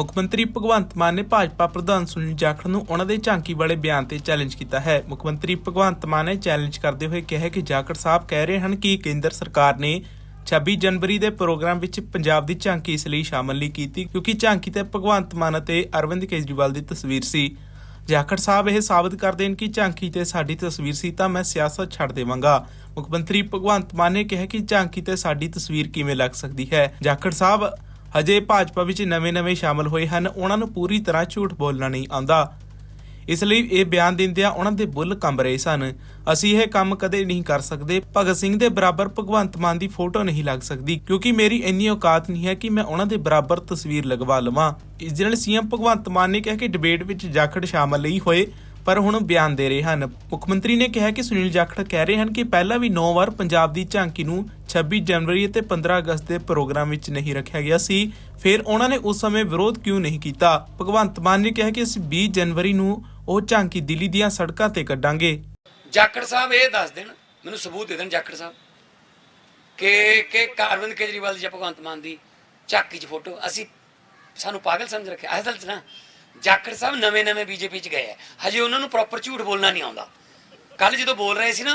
ਮੁੱਖ ਮੰਤਰੀ ਭਗਵੰਤ ਮਾਨ ਨੇ ਭਾਜਪਾ ਪ੍ਰਧਾਨ ਸੁਨੀਲ ਜਾਖੜ ਨੂੰ ਉਹਨਾਂ ਦੇ ਝਾਂਕੀ ਵਾਲੇ ਬਿਆਨ ਤੇ ਚੈਲੰਜ ਕੀਤਾ ਹੈ। ਮੁੱਖ ਮੰਤਰੀ ਭਗਵੰਤ ਮਾਨ ਨੇ ਚੈਲੰਜ ਕਰਦੇ ਹੋਏ ਕਿਹਾ ਕਿ ਜਾਖੜ ਸਾਹਿਬ ਕਹਿ ਰਹੇ ਹਨ ਕਿ ਕੇਂਦਰ ਸਰਕਾਰ ਨੇ 26 ਜਨਵਰੀ ਦੇ ਪ੍ਰੋਗਰਾਮ ਵਿੱਚ ਪੰਜਾਬ ਦੀ ਝਾਂਕੀ ਇਸ ਲਈ ਸ਼ਾਮਲ ਨਹੀਂ ਕੀਤੀ ਕਿਉਂਕਿ ਝਾਂਕੀ ਤੇ ਭਗਵੰਤ ਮਾਨ ਅਤੇ ਅਰਵਿੰਦ ਕੇਜਰੀਵਾਲ ਦੀ ਤਸਵੀਰ ਸੀ। ਜਾਖੜ ਸਾਹਿਬ ਇਹ ਸਾਬਤ ਕਰਦੇ ਹਨ ਕਿ ਝਾਂਕੀ ਤੇ ਸਾਡੀ ਤਸਵੀਰ ਸੀ ਤਾਂ ਮੈਂ ਸਿਆਸਤ ਛੱਡ ਦੇਵਾਂਗਾ। ਮੁੱਖ ਮੰਤਰੀ ਭਗਵੰਤ ਮਾਨ ਨੇ ਕਿਹਾ ਕਿ ਝਾਂਕੀ ਤੇ ਸਾਡੀ ਤਸਵੀਰ ਕਿਵੇਂ ਲੱਗ ਸਕਦੀ ਹੈ? ਜਾਖੜ ਸਾਹਿਬ ਹਜੇ ਭਾਜਪਾ ਵਿੱਚ ਨਵੇਂ-ਨਵੇਂ ਸ਼ਾਮਲ ਹੋਏ ਹਨ, ਉਹਨਾਂ ਨੂੰ ਪੂਰੀ ਤਰ੍ਹਾਂ ਝੂਠ ਬੋਲਣਾ ਨਹੀਂ ਆਉਂਦਾ। ਇਸ ਲਈ ਇਹ ਬਿਆਨ ਦਿੰਦਿਆਂ ਉਹਨਾਂ ਦੇ ਬੁੱਲ ਕੰਬ ਰਹੇ ਸਨ। ਅਸੀਂ ਇਹ ਕੰਮ ਕਦੇ ਨਹੀਂ ਕਰ ਸਕਦੇ। ਭਗਤ ਸਿੰਘ ਦੇ ਬਰਾਬਰ ਭਗਵੰਤ ਮਾਨ ਦੀ ਫੋਟੋ ਨਹੀਂ ਲੱਗ ਸਕਦੀ, ਕਿਉਂਕਿ ਮੇਰੀ ਇੰਨੀ ਔਕਾਤ ਨਹੀਂ ਹੈ ਕਿ ਮੈਂ ਉਹਨਾਂ ਦੇ ਬਰਾਬਰ ਤਸਵੀਰ ਲਗਵਾ ਲਵਾਂ। ਇਸ ਨਾਲ ਸੀਐਮ ਭਗਵੰਤ ਮਾਨ ਨੇ ਕਿਹਾ ਕਿ ਡਿਬੇਟ ਵਿੱਚ ਜਾਖੜ ਸ਼ਾਮਲ ਨਹੀਂ ਹੋਏ, ਪਰ ਹੁਣ ਬਿਆਨ ਦੇ ਰਹੇ ਹਨ। ਮੁੱਖ ਮੰਤਰੀ ਨੇ ਕਿਹਾ ਕਿ ਸੁਨੀਲ ਜਾਖੜ ਕਹਿ ਰਹੇ ਹਨ ਕਿ ਪਹਿਲਾਂ ਵੀ 9 ਵਾਰ ਪੰਜਾਬ ਦੀ ਝਾਂਕੀ ਨੂੰ 26 ਜਨਵਰੀ ਅਤੇ 15 ਅਗਸਤ ਦੇ ਪ੍ਰੋਗਰਾਮ ਵਿੱਚ ਨਹੀਂ ਰੱਖਿਆ ਗਿਆ ਸੀ। ਫਿਰ ਉਹਨਾਂ ਨੇ ਉਸ ਸਮੇਂ ਵਿਰੋਧ ਕਿਉਂ ਨਹੀਂ ਕੀਤਾ? ਭਗਵੰਤ ਮਾਨ ਨੇ ਕਿਹਾ ਕਿ ਅਸੀਂ 20 ਜਨਵਰੀ ਨੂੰ ਉਹ ਝਾਂਕੀ ਦਿੱਲੀ ਦੀਆਂ ਸੜਕਾਂ ਤੇ ਕੱਢਾਂਗੇ। ਜਾਖੜ ਸਾਹਿਬ ਇਹ ਦੱਸ ਦੇਣ, ਮੈਨੂੰ ਸਬੂਤ ਦੇ ਦੇਣ ਜਾਖੜ ਸਾਹਿਬ, ਕਿ ਕਿ ਅਰਵਿੰਦ ਕੇਜਰੀਵਾਲ ਦੀ ਜਾਂ ਭਗਵੰਤ ਮਾਨ ਦੀ ਝਾਕੀ 'ਚ ਫੋਟੋ, ਅਸੀਂ ਸਾਨੂੰ ਪਾਗਲ ਸਮਝ ਰੱਖਿਆ। ਅਸਲ 'ਚ ਨਾ, ਜਾਖੜ ਸਾਹਿਬ ਨਵੇਂ ਨਵੇਂ ਬੀਜੇਪੀ 'ਚ ਗਏ ਹਜੇ ਉਹਨਾਂ ਨੂੰ ਪ੍ਰੋਪਰ ਝੂਠ ਬੋਲਣਾ ਨਹੀਂ ਆਉਂਦਾ। ਕੱਲ ਜਦੋਂ ਬੋਲ ਰਹੇ ਸੀ ਨਾ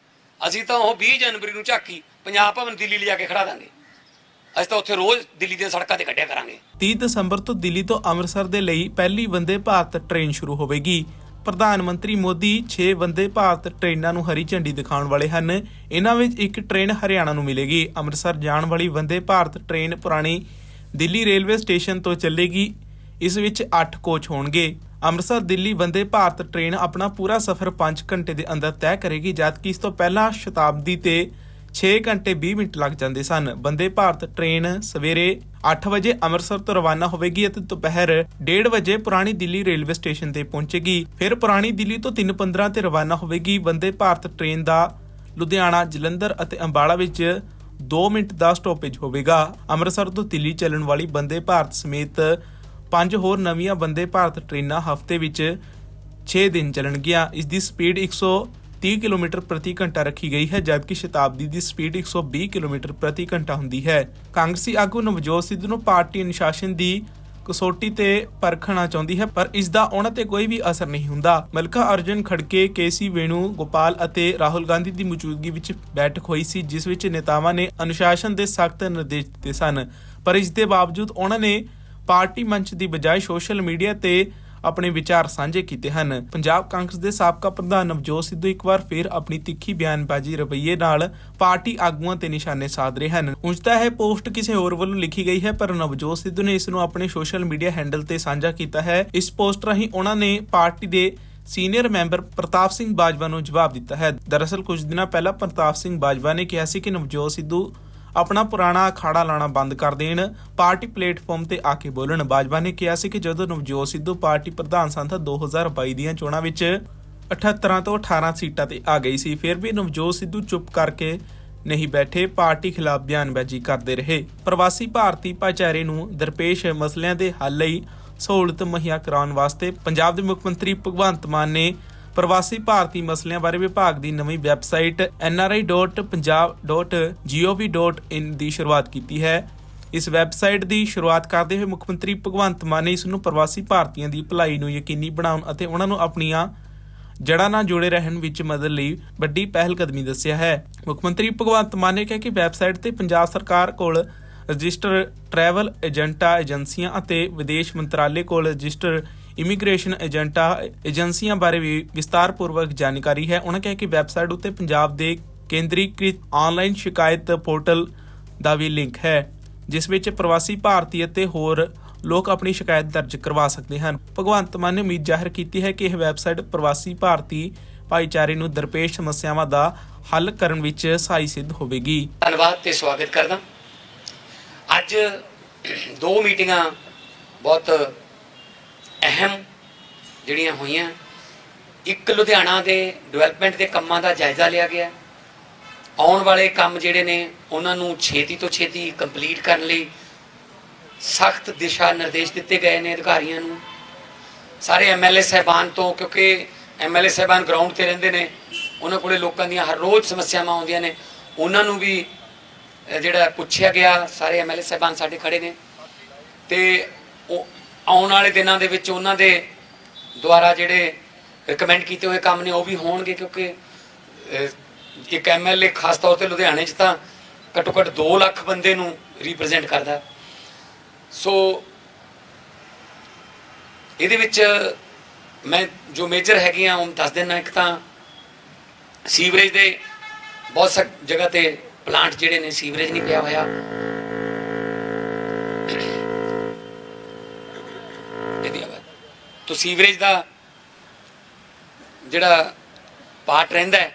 ਅਸੀਂ ਤਾਂ ਉਹ 20 ਜਨਵਰੀ ਨੂੰ ਝਾਕੀ ਪੰਜਾਬ ਭਵਨ ਦਿੱਲੀ ਲਿਜਾ ਕੇ ਖੜਾ ਦਾਂਗੇ। ਅਸੀਂ ਤਾਂ ਉੱਥੇ ਰੋਜ਼ ਦਿੱਲੀ ਦੀਆਂ ਸੜਕਾਂ ਤੇ ਕੱਢਿਆ ਕਰਾਂਗੇ। 30 ਦਸੰਬਰ ਤੋਂ ਦਿੱਲੀ ਤੋਂ ਅੰਮ੍ਰਿਤਸਰ ਦੇ ਲਈ ਪਹਿਲੀ ਵੰਦੇ ਭਾਰਤ ਟ੍ਰੇਨ ਸ਼ੁਰੂ ਹੋਵੇਗੀ। ਪ੍ਰਧਾਨ ਮੰਤਰੀ ਮੋਦੀ 6 ਵੰਦੇ ਭਾਰਤ ਟ੍ਰੇਨਾਂ ਨੂੰ ਹਰੀ ਝੰਡੀ ਦਿਖਾਉਣ ਵਾਲੇ ਹਨ। ਇਹਨਾਂ ਵਿੱਚ ਇੱਕ ਟ੍ਰੇਨ ਹਰਿਆਣਾ ਨੂੰ ਮਿਲੇਗੀ। ਅੰਮ੍ਰਿਤਸਰ ਜਾਣ ਵਾਲੀ ਵੰਦੇ ਭਾਰਤ ਟ੍ਰੇਨ ਪੁਰਾਣੀ ਦਿੱਲੀ ਰੇਲਵੇ ਸਟੇਸ਼ਨ ਤੋਂ ਚੱਲੇਗੀ। ਇਸ ਵਿੱਚ 8 ਕੋਚ ਹੋਣਗੇ। ਅੰਮ੍ਰਿਤਸਰ, ਦਿੱਲੀ ਵੰਦੇ ਭਾਰਤ ਟ੍ਰੇਨ ਆਪਣਾ ਪੂਰਾ ਸਫ਼ਰ 5 ਘੰਟੇ ਦੇ ਅੰਦਰ ਤੈਅ ਕਰੇਗੀ ਜਦਕਿ ਇਸ ਤੋਂ ਪਹਿਲਾਂ ਸ਼ਤਾਬਦੀ ਤੇ 6 ਘੰਟੇ 20 ਮਿੰਟ ਲੱਗ ਜਾਂਦੇ ਸਨ। ਵੰਦੇ ਭਾਰਤ ਟ੍ਰੇਨ ਸਵੇਰੇ 8 ਵਜੇ ਅੰਮ੍ਰਿਤਸਰ ਤੋਂ ਰਵਾਨਾ ਹੋਵੇਗੀ ਅਤੇ ਦੁਪਹਿਰ 1:30 ਵਜੇ ਪੁਰਾਣੀ ਦਿੱਲੀ ਰੇਲਵੇ ਸਟੇਸ਼ਨ ਤੇ ਪਹੁੰਚੇਗੀ। ਫਿਰ ਪੁਰਾਣੀ ਦਿੱਲੀ ਤੋਂ 3:15 ਤੇ ਰਵਾਨਾ ਹੋਵੇਗੀ। ਵੰਦੇ ਭਾਰਤ ਟ੍ਰੇਨ ਦਾ ਲੁਧਿਆਣਾ, ਜਲੰਧਰ ਅਤੇ ਅੰਬਾਲਾ ਵਿੱਚ 2 ਮਿੰਟ ਦਾ ਸਟਾਪੇਜ ਹੋਵੇਗਾ। ਅੰਮ੍ਰਿਤਸਰ ਤੋਂ ਦਿੱਲੀ ਚੱਲਣ ਵਾਲੀ ਬੰਦੇ ਭਾਰਤ ਸਮੇਤ ਪੰਜ ਹੋਰ ਨਵੀਆਂ ਬੰਦੇ ਭਾਰਤ ਟ੍ਰੇਨਾਂ ਹਫ਼ਤੇ ਵਿੱਚ 6 ਦਿਨ ਚੱਲਣਗੀਆਂ ਇਸ ਦੀ ਸਪੀਡ 130 ਕਿਲੋਮੀਟਰ ਪ੍ਰਤੀ ਘੰਟਾ ਰੱਖੀ ਗਈ ਹੈ, ਜਦਕਿ ਸ਼ਤਾਬਦੀ ਦੀ ਸਪੀਡ 120 ਕਿਲੋਮੀਟਰ ਪ੍ਰਤੀ ਘੰਟਾ ਹੁੰਦੀ ਹੈ। ਕਾਂਗਰਸੀ ਆਗੂ ਨਵਜੋਤ ਸਿੱਧੂ ਨੂੰ ਪਾਰਟੀ ਅਨੁਸ਼ਾਸਨ ਦੀ ਕਸੌਟੀ ਤੇ ਪਰਖਣਾ ਚਾਹੁੰਦੀ ਹੈ, ਪਰ ਇਸ ਦਾ ਉਹਨਾਂ ਤੇ ਕੋਈ ਵੀ ਅਸਰ ਨਹੀਂ ਹੁੰਦਾ। Mallikarjun Kharge K C Venugopal ਅਤੇ ਰਾਹੁਲ ਗਾਂਧੀ ਦੀ ਮੌਜੂਦਗੀ ਵਿੱਚ ਬੈਠਕ ਹੋਈ ਸੀ, ਜਿਸ ਵਿੱਚ ਨੇਤਾਵਾਂ ਨੇ ਅਨੁਸ਼ਾਸਨ ਦੇ ਸਖਤ ਨਿਰਦੇਸ਼ ਦਿੱਤੇ ਸਨ। ਪਰ ਇਸ ਦੇ ਬਾਵਜੂਦ ਉਹਨਾਂ ਨੇ ਪਾਰਟੀ ਮੰਚ ਦੀ ਬਜਾਏ ਸੋਸ਼ਲ ਮੀਡੀਆ ਤੇ ਆਪਣੇ ਵਿਚਾਰ ਸਾਂਝੇ ਕੀਤੇ ਹਨ। ਪੰਜਾਬ ਕਾਂਗਰਸ ਦੇ ਸਾਬਕਾ ਪ੍ਰਧਾਨ ਨਵਜੋਤ ਸਿੱਧੂ ਇੱਕ ਵਾਰ ਫਿਰ ਆਪਣੀ ਤਿੱਖੀ ਬਿਆਨਬਾਜ਼ੀ ਰਵੱਈਏ ਨਾਲ ਪਾਰਟੀ ਆਗੂਆਂ ਤੇ ਨਿਸ਼ਾਨੇ ਸਾਧ ਰਹੇ ਹਨ। ਉਂਝ ਤਾਂ ਇਹ ਪੋਸਟ ਕਿਸੇ ਹੋਰ ਵੱਲੋਂ ਲਿਖੀ ਗਈ ਹੈ, ਪਰ ਨਵਜੋਤ ਸਿੱਧੂ ਨੇ ਇਸ ਨੂੰ ਆਪਣੇ ਸੋਸ਼ਲ ਮੀਡੀਆ ਹੈਂਡਲ ਤੇ ਸਾਂਝਾ ਕੀਤਾ ਹੈ। ਇਸ ਪੋਸਟ ਰਾਹੀਂ ਉਹਨਾਂ ਨੇ ਪਾਰਟੀ ਦੇ ਸੀਨੀਅਰ ਮੈਂਬਰ ਪ੍ਰਤਾਪ ਸਿੰਘ ਬਾਜਵਾ ਨੂੰ ਜਵਾਬ ਦਿੱਤਾ ਹੈ। ਦਰਅਸਲ ਕੁਝ ਦਿਨਾਂ ਪਹਿਲਾਂ ਪ੍ਰਤਾਪ ਸਿੰਘ ਬਾਜਵਾ ਨੇ ਕਿਹਾ ਸੀ ਕਿ ਨਵਜੋਤ ਸਿੱਧੂ ਆਪਣਾ ਪੁਰਾਣਾ ਅਖਾੜਾ ਲਾਣਾ ਬੰਦ ਕਰ ਦੇਣ। ਪਾਰਟੀ ਪਲੇਟਫਾਰਮ ਤੇ ਆ ਕੇ ਬੋਲਣ। ਬਾਜਵਾ ਨੇ ਕਿਹਾ ਸੀ ਕਿ ਜਦੋਂ ਨਵਜੋਤ ਸਿੱਧੂ ਪਾਰਟੀ ਪ੍ਰਧਾਨ ਸਨ ਤਾਂ 2022 ਦੀਆਂ ਚੋਣਾਂ ਵਿੱਚ 78 ਤੋਂ 18 ਸੀਟਾਂ ਤੇ ਆ ਗਈ ਸੀ। ਫਿਰ ਵੀ ਨਵਜੋਤ ਸਿੱਧੂ ਚੁੱਪ ਕਰਕੇ ਨਹੀਂ ਬੈਠੇ। ਪਾਰਟੀ ਖਿਲਾਫ ਬਿਆਨਬਾਜ਼ੀ ਕਰਦੇ ਰਹੇ। ਪ੍ਰਵਾਸੀ ਭਾਰਤੀ ਭਾਈਚਾਰੇ ਨੂੰ ਦਰਪੇਸ਼ ਮਸਲਿਆਂ ਦੇ ਹੱਲ ਲਈ ਸਹੂਲਤ ਮੁਹੱਈਆ ਕਰਾਉਣ ਵਾਸਤੇ ਪੰਜਾਬ ਦੇ ਮੁੱਖ ਮੰਤਰੀ ਭਗਵੰਤ ਮਾਨ ਨੇ ਪ੍ਰਵਾਸੀ ਭਾਰਤੀ ਮਸਲਿਆਂ ਬਾਰੇ ਵਿਭਾਗ ਦੀ ਨਵੀਂ ਵੈਬਸਾਈਟ nri.punjab.gov.in ਦੀ ਸ਼ੁਰੂਆਤ ਕੀਤੀ ਹੈ। ਇਸ ਵੈਬਸਾਈਟ ਦੀ ਸ਼ੁਰੂਆਤ ਕਰਦੇ ਹੋਏ ਮੁੱਖ ਮੰਤਰੀ ਭਗਵੰਤ ਮਾਨ ਨੇ ਇਸ ਨੂੰ ਪ੍ਰਵਾਸੀ ਭਾਰਤੀਆਂ ਦੀ ਭਲਾਈ ਨੂੰ ਯਕੀਨੀ ਬਣਾਉਣ ਅਤੇ ਉਹਨਾਂ ਨੂੰ ਆਪਣੀਆਂ ਜੜ੍ਹਾਂ ਨਾਲ ਜੁੜੇ ਰਹਿਣ ਵਿੱਚ ਮਦਦ ਲਈ ਵੱਡੀ ਪਹਿਲ ਕਦਮੀ ਦੱਸਿਆ ਹੈ। ਮੁੱਖ ਮੰਤਰੀ ਭਗਵੰਤ ਮਾਨ ਨੇ ਕਿਹਾ ਕਿ ਵੈਬਸਾਈਟ ਤੇ ਪੰਜਾਬ ਸਰਕਾਰ ਕੋਲ ਰਜਿਸਟਰ ਟਰੈਵਲ ਏਜੰਟਾਂ ਏਜੰਸੀਆਂ ਅਤੇ ਵਿਦੇਸ਼ ਮੰਤਰਾਲੇ ਕੋਲ ਰਜਿਸਟਰ ਇਮੀਗ੍ਰੇਸ਼ਨ ਏਜੰਟਾਂ, ਏਜੰਸੀਆਂ ਬਾਰੇ ਵੀ ਵਿਸਤਾਰਪੂਰਵਕ ਜਾਣਕਾਰੀ ਹੈ। ਉਹਨਾਂ ਕਿਹਾ ਕਿ ਵੈਬਸਾਈਟ ਉੱਤੇ ਪੰਜਾਬ ਦੇ ਕੇਂਦਰੀਕ੍ਰਿਤ ਆਨਲਾਈਨ ਸ਼ਿਕਾਇਤ ਪੋਰਟਲ ਦਾ ਵੀ ਲਿੰਕ ਹੈ, ਜਿਸ ਵਿੱਚ ਪ੍ਰਵਾਸੀ ਭਾਰਤੀ ਅਤੇ ਹੋਰ ਲੋਕ ਆਪਣੀ ਸ਼ਿਕਾਇਤ ਦਰਜ ਕਰਵਾ ਸਕਦੇ ਹਨ। ਭਗਵੰਤ ਮਾਨ ਨੇ ਉਮੀਦ ਜ਼ਾਹਿਰ ਕੀਤੀ ਹੈ ਕਿ ਇਹ ਵੈਬਸਾਈਟ ਪ੍ਰਵਾਸੀ ਭਾਰਤੀ ਭਾਈਚਾਰੇ ਨੂੰ ਦਰਪੇਸ਼ ਸਮੱਸਿਆਵਾਂ ਦਾ ਹੱਲ ਕਰਨ ਵਿੱਚ ਸਹਾਈ ਸਿੱਧ ਹੋਵੇਗੀ। ਧੰਨਵਾਦ ਤੇ ਸਵਾਗਤ ਕਰਦਾ। ਅੱਜ ਦੋ ਮੀਟਿੰਗਾਂ ਬਹੁਤ ਅਹਿਮ ਜਿਹੜੀਆਂ ਹੋਈਆਂ, ਇੱਕ ਲੁਧਿਆਣਾ ਦੇ ਡਿਵੈਲਪਮੈਂਟ ਦੇ ਕੰਮਾਂ ਦਾ ਜਾਇਜ਼ਾ ਲਿਆ ਗਿਆ। ਆਉਣ ਵਾਲੇ ਕੰਮ ਜਿਹੜੇ ਨੇ, ਉਹਨਾਂ ਨੂੰ ਛੇਤੀ ਤੋਂ ਛੇਤੀ ਕੰਪਲੀਟ ਕਰਨ ਲਈ ਸਖਤ ਦਿਸ਼ਾ ਨਿਰਦੇਸ਼ ਦਿੱਤੇ ਗਏ ਨੇ ਅਧਿਕਾਰੀਆਂ ਨੂੰ। ਸਾਰੇ ਐਮਐਲਏ ਸਹਿਬਾਨ ਤੋਂ, ਕਿਉਂਕਿ ਐਮਐਲਏ ਸਹਿਬਾਨ ਗਰਾਊਂਡ ਤੇ ਰਹਿੰਦੇ ਨੇ, ਉਹਨਾਂ ਕੋਲੇ ਲੋਕਾਂ ਦੀਆਂ ਹਰ ਰੋਜ਼ ਸਮੱਸਿਆਵਾਂ ਆਉਂਦੀਆਂ ਨੇ। ਉਹਨਾਂ ਨੂੰ ਵੀ ਜਿਹੜਾ ਪੁੱਛਿਆ ਗਿਆ, ਸਾਰੇ ਐਮਐਲਏ ਸਹਿਬਾਨ ਸਾਡੇ ਖੜੇ ਨੇ। ਤੇ ਉਹ ਆਉਣ ਵਾਲੇ ਦਿਨਾਂ ਦੇ ਵਿੱਚ ਉਹਨਾਂ ਦੇ ਦੁਆਰਾ ਜਿਹੜੇ ਰეკਮੈਂਡ ਕੀਤੇ ਹੋਏ ਕੰਮ ਨੇ ਉਹ ਵੀ ਹੋਣਗੇ ਕਿਉਂਕਿ ਅਹ, ਇੱਕ ਐਮਐਲਏ ਖਾਸ ਤੌਰ ਤੇ ਲੁਧਿਆਣੇ 'ਚ ਤਾਂ ਘੱਟੋ ਘੱਟ 2 ਲੱਖ ਬੰਦੇ ਨੂੰ ਰਿਪਰੈਜ਼ੈਂਟ ਕਰਦਾ। ਸੋ ਇਹਦੇ ਵਿੱਚ ਮੈਂ ਜੋ ਮੇਜਰ ਹੈਗੀਆਂ ਉਹ ਦੱਸ ਦਿੰਦਾ ਇੱਕ ਤਾਂ ਸੀਵਰੇਜ ਦੇ ਬਹੁਤ ਸਕ ਜਗ੍ਹਾ ਤੇ ਪਲਾਂਟ ਜਿਹੜੇ ਨੇ ਸੀਵਰੇਜ ਨਹੀਂ ਪਿਆ ਹੋਇਆ। ਤੋ ਸੀਵਰੇਜ ਦਾ ਜਿਹੜਾ ਪਾਰਟ ਰਹਿੰਦਾ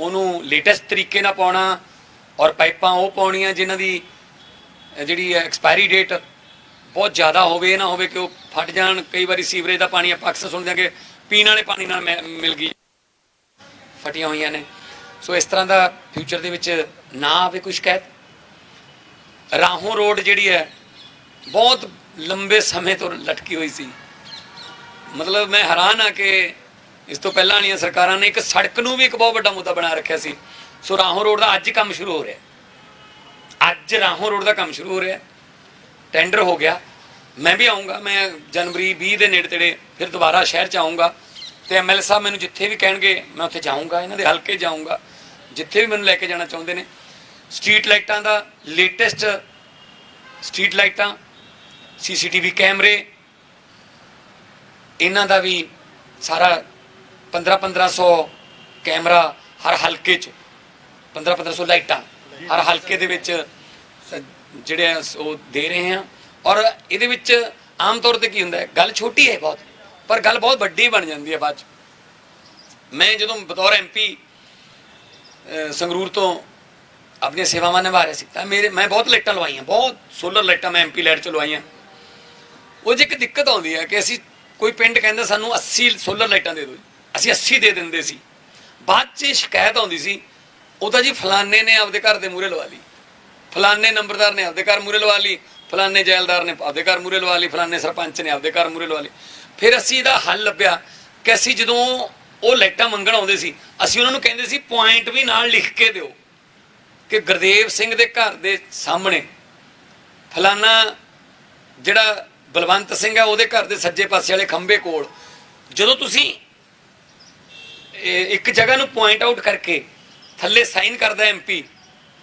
ਉਹਨੂੰ ਲੇਟੈਸਟ ਤਰੀਕੇ ਨਾਲ ਪਾਉਣਾ ਔਰ ਪਾਈਪਾਂ ਉਹ ਪਾਉਣੀਆਂ ਜਿਨ੍ਹਾਂ ਦੀ, ਅਹ, ਜਿਹੜੀ ਐਕਸਪਾਇਰੀ ਡੇਟ ਬਹੁਤ ਜ਼ਿਆਦਾ ਹੋਵੇ ਨਾ ਹੋਵੇ ਕਿ ਉਹ ਫਟ ਜਾਣ। ਕਈ ਵਾਰੀ ਸੀਵਰੇਜ ਦਾ ਪਾਣੀ ਆਪਾਂ ਅਕਸਰ ਸੁਣਦੇ ਹਾਂ ਕਿ ਪੀਣ ਵਾਲੇ ਪਾਣੀ ਨਾਲ ਮਿ- ਮਿਲ ਗਈ, ਫਟੀਆਂ ਹੋਈਆਂ ਨੇ। ਸੋ ਇਸ ਤਰ੍ਹਾਂ ਦਾ ਫਿਊਚਰ ਦੇ ਵਿੱਚ ਨਾ ਆਵੇ ਕੋਈ ਸ਼ਿਕਾਇਤ। ਰਾਹੋਂ ਰੋਡ ਜਿਹੜੀ ਹੈ, ਬਹੁਤ ਲੰਬੇ ਸਮੇਂ ਤੋਂ ਲਟਕੀ ਹੋਈ ਸੀ। ਮਤਲਬ ਮੈਂ ਹੈਰਾਨ ਆ ਕਿ ਇਸ ਤੋਂ ਪਹਿਲਾਂ ਵਾਲੀਆਂ ਸਰਕਾਰਾਂ ਨੇ ਇੱਕ ਸੜਕ ਨੂੰ ਵੀ ਇੱਕ ਬਹੁਤ ਵੱਡਾ ਮੁੱਦਾ ਬਣਾ ਰੱਖਿਆ ਸੀ। ਸੋ ਰਾਹੋਂ ਰੋਡ ਦਾ ਅੱਜ ਕੰਮ ਸ਼ੁਰੂ ਹੋ ਰਿਹਾ ਅੱਜ ਰਾਹੋਂ ਰੋਡ ਦਾ ਕੰਮ ਸ਼ੁਰੂ ਹੋ ਰਿਹਾ ਟੈਂਡਰ ਹੋ ਗਿਆ। ਮੈਂ ਵੀ ਆਉਂਗਾ ਮੈਂ ਜਨਵਰੀ 20 ਦੇ ਨੇੜੇ ਤੇੜੇ ਫਿਰ ਦੁਬਾਰਾ ਸ਼ਹਿਰ ਚ ਆਉਂਗਾ ਤੇ ਐਮਐਲ ਸਾਹਿਬ ਮੈਨੂੰ ਜਿੱਥੇ ਵੀ ਕਹਿਣਗੇ ਮੈਂ ਉੱਥੇ ਜਾਊਂਗਾ। ਇਹਨਾਂ ਦੇ ਹਲਕੇ ਜਾਊਂਗਾ। ਜਿੱਥੇ ਵੀ ਮੈਨੂੰ ਲੈ ਕੇ ਜਾਣਾ ਚਾਹੁੰਦੇ ਨੇ। ਸਟਰੀਟ ਲਾਈਟਾਂ ਦਾ ਲੇਟੈਸਟ ਸਟਰੀਟ ਲਾਈਟਾਂ, ਸੀਸੀਟੀਵੀ ਕੈਮਰੇ ਇਹਨਾਂ ਦਾ ਵੀ ਸਾਰਾ 15 1500 ਕੈਮਰਾ ਹਰ ਹਲਕੇ ਚ 15 1500 ਲਾਈਟਾਂ ਹਰ ਹਲਕੇ ਦੇ ਵਿੱਚ ਜਿਹੜੇ ਆ ਉਹ ਦੇ ਰਹੇ ਹਾਂ ਔਰ ਇਹਦੇ ਵਿੱਚ ਆਮ ਤੌਰ ਤੇ ਕੀ ਹੁੰਦਾ ਹੈ, ਗੱਲ ਛੋਟੀ ਹੈ ਬਹੁਤ, ਪਰ ਗੱਲ ਬਹੁਤ ਵੱਡੀ ਬਣ ਜਾਂਦੀ ਹੈ ਬਾਅਦ ਚ। ਮੈਂ ਜਦੋਂ ਬਤੌਰ ਐਮਪੀ ਸੰਗਰੂਰ ਤੋਂ ਆਪਣੀਆਂ ਸੇਵਾਵਾਂ ਨਿਭਾ ਰਿਹਾ ਸੀ ਤਾਂ ਮੇਰੇ, ਮੈਂ ਬਹੁਤ ਲਾਈਟਾਂ ਲਵਾਈਆਂ, ਬਹੁਤ ਸੋਲਰ ਲਾਈਟਾਂ ਮੈਂ ਐਮਪੀ ਲਾਈਟ ਚ ਲਵਾਈਆਂ। ਉਹ 'ਚ ਇੱਕ ਦਿੱਕਤ ਆਉਂਦੀ ਹੈ ਕਿ ਅਸੀਂ ਕੋਈ ਪਿੰਡ ਕਹਿੰਦਾ ਸਾਨੂੰ 80 ਸੋਲਰ ਲਾਈਟਾਂ ਦੇ ਦਿਓ ਜੀ। ਅਸੀਂ 80 ਦੇ ਦਿੰਦੇ ਸੀ। ਬਾਅਦ 'ਚ ਸ਼ਿਕਾਇਤ ਆਉਂਦੀ ਸੀ ਉਹ ਤਾਂ ਜੀ ਫਲਾਨੇ ਨੇ ਆਪਦੇ ਘਰ ਦੇ ਮੂਹਰੇ ਲਵਾ ਲਈ। ਫਲਾਨੇ ਨੰਬਰਦਾਰ ਨੇ ਆਪਦੇ ਘਰ ਮੂਹਰੇ ਲਵਾ ਲਈ ਫਲਾਨੇ ਜੈਲਦਾਰ ਨੇ ਆਪਦੇ ਘਰ ਮੂਹਰੇ ਲਵਾ ਲਈ ਫਲਾਨੇ ਸਰਪੰਚ ਨੇ ਆਪਦੇ ਘਰ ਮੂਹਰੇ ਲਵਾ ਲਈ। ਫਿਰ ਅਸੀਂ ਇਹਦਾ ਹੱਲ ਲੱਭਿਆ ਕਿ ਅਸੀਂ ਜਦੋਂ ਉਹ ਲਾਈਟਾਂ ਮੰਗਣ ਆਉਂਦੇ ਸੀ, ਅਸੀਂ ਉਹਨਾਂ ਨੂੰ ਕਹਿੰਦੇ ਸੀ ਪੁਆਇੰਟ ਵੀ ਨਾਲ ਲਿਖ ਕੇ ਦਿਓ ਕਿ ਗੁਰਦੇਵ ਸਿੰਘ ਦੇ ਘਰ ਦੇ ਸਾਹਮਣੇ ਫਲਾਨਾ ਜਿਹੜਾ ਬਲਵੰਤ ਸਿੰਘ ਹੈ ਉਹਦੇ ਘਰ ਦੇ ਸੱਜੇ ਪਾਸੇ ਵਾਲੇ ਖੰਬੇ ਕੋਲ। ਜਦੋਂ ਤੁਸੀਂ ਇੱਕ ਜਗ੍ਹਾ ਨੂੰ ਪੁਆਇੰਟ ਆਊਟ ਕਰਕੇ ਥੱਲੇ ਸਾਈਨ ਕਰਦਾ ਐਮਪੀ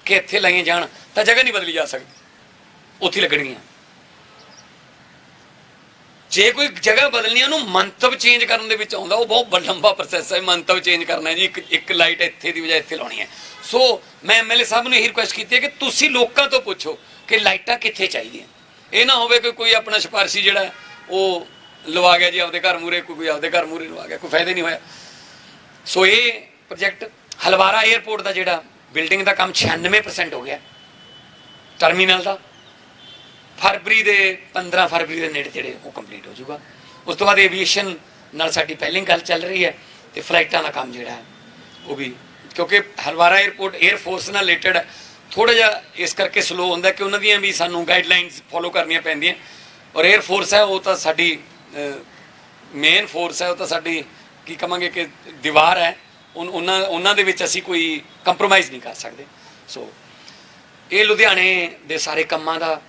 ਕਿ ਇੱਥੇ ਲਾਈਆਂ ਜਾਣ, ਤਾਂ ਜਗ੍ਹਾ ਨਹੀਂ ਬਦਲੀ ਜਾ ਸਕਦੀ। ਉੱਥੇ ਲੱਗਣਗੀਆਂ। ਜੇ ਕੋਈ ਜਗ੍ਹਾ ਬਦਲਣੀ ਉਹਨੂੰ ਮੰਤਵ ਚੇਂਜ ਕਰਨ ਦੇ ਵਿੱਚ ਆਉਂਦਾ, ਉਹ ਬਹੁਤ ਲੰਬਾ ਪ੍ਰੋਸੈਸ ਹੈ। ਮੰਤਵ ਚੇਂਜ ਕਰਨਾ ਜੀ, ਇੱਕ ਇੱਕ ਲਾਈਟ ਇੱਥੇ ਦੀ ਬਜਾਏ ਇੱਥੇ ਲਾਉਣੀ ਹੈ। ਸੋ ਮੈਂ ਐਮਐਲਏ ਸਾਹਿਬ ਨੂੰ ਇਹ ਰਿਕੁਐਸਟ ਕੀਤੀ ਹੈ ਕਿ ਤੁਸੀਂ ਲੋਕਾਂ ਤੋਂ ਪੁੱਛੋ ਕਿ ਲਾਈਟਾਂ ਕਿੱਥੇ ਚਾਹੀਦੀਆਂ। ਇਹ ਨਾ ਹੋਵੇ ਕਿ ਕੋਈ ਆਪਣਾ ਸਿਫਾਰਸ਼ੀ ਜਿਹੜਾ ਉਹ ਲਵਾ ਗਿਆ ਜੀ ਆਪਦੇ ਘਰ ਮੂਰੇ ਕੋਈ ਕੋਈ ਆਪਦੇ ਘਰ ਮੂਰੇ ਲਵਾ ਗਿਆ, ਕੋਈ ਫਾਇਦਾ ਨਹੀਂ ਹੋਇਆ। ਸੋ ਇਹ ਪ੍ਰੋਜੈਕਟ ਹਲਵਾਰਾ 에ਅਰਪੋਰਟ ਦਾ ਜਿਹੜਾ ਬਿਲਡਿੰਗ ਦਾ ਕੰਮ 96% ਹੋ ਗਿਆ। ਟਰਮੀਨਲ ਦਾ। ਫਰਵਰੀ ਦੇ 15 ਫਰਵਰੀ ਦੇ ਨੇੜੇ ਤੇੜੇ ਉਹ ਕੰਪਲੀਟ ਹੋ ਜਾਊਗਾ। ਉਸ ਤੋਂ ਬਾਅਦ ਐਵੀਏਸ਼ਨ ਨਾਲ ਸਾਡੀ ਪਹਿਲੀ ਗੱਲ ਚੱਲ ਰਹੀ ਹੈ ਤੇ ਫਲਾਈਟਾਂ ਦਾ ਕੰਮ ਜਿਹੜਾ ਹੈ, ਉਹ ਵੀ ਕਿਉਂਕਿ ਹਲਵਾਰਾ 에ਅਰਪੋਰਟ 에ਅਰ ਨਾਲ ਰਿਲੇਟਡ ਹੈ। ਥੋੜਾ ਜਿਹਾ ਇਸ ਕਰਕੇ ਸਲੋ ਹੁੰਦਾ ਕਿ ਉਹਨਾਂ ਦੀਆਂ ਵੀ ਸਾਨੂੰ ਗਾਈਡਲਾਈਨਸ ਫੋਲੋ ਕਰਨੀਆਂ ਪੈਂਦੀਆਂ। ਔਰ 에ਅਰ ਫੋਰਸ ਹੈ, ਉਹ ਤਾਂ ਸਾਡੀ ਮੇਨ ਫੋਰਸ ਹੈ, ਉਹ ਤਾਂ ਸਾਡੀ, ਕੀ ਕਹਾਂਗੇ ਕਿ ਦੀਵਾਰ ਹੈ। ਉਨ- ਉਹਨਾਂ ਉਹਨਾਂ ਦੇ ਵਿੱਚ ਅਸੀਂ ਕੋਈ ਕੰਪਰੋਮਾਈਜ਼ ਨਹੀਂ ਕਰ ਸਕਦੇ। ਸੋ ਇਹ ਲੁਧਿਆਣੇ ਦੇ ਸਾਰੇ ਕੰਮਾਂ ਦਾ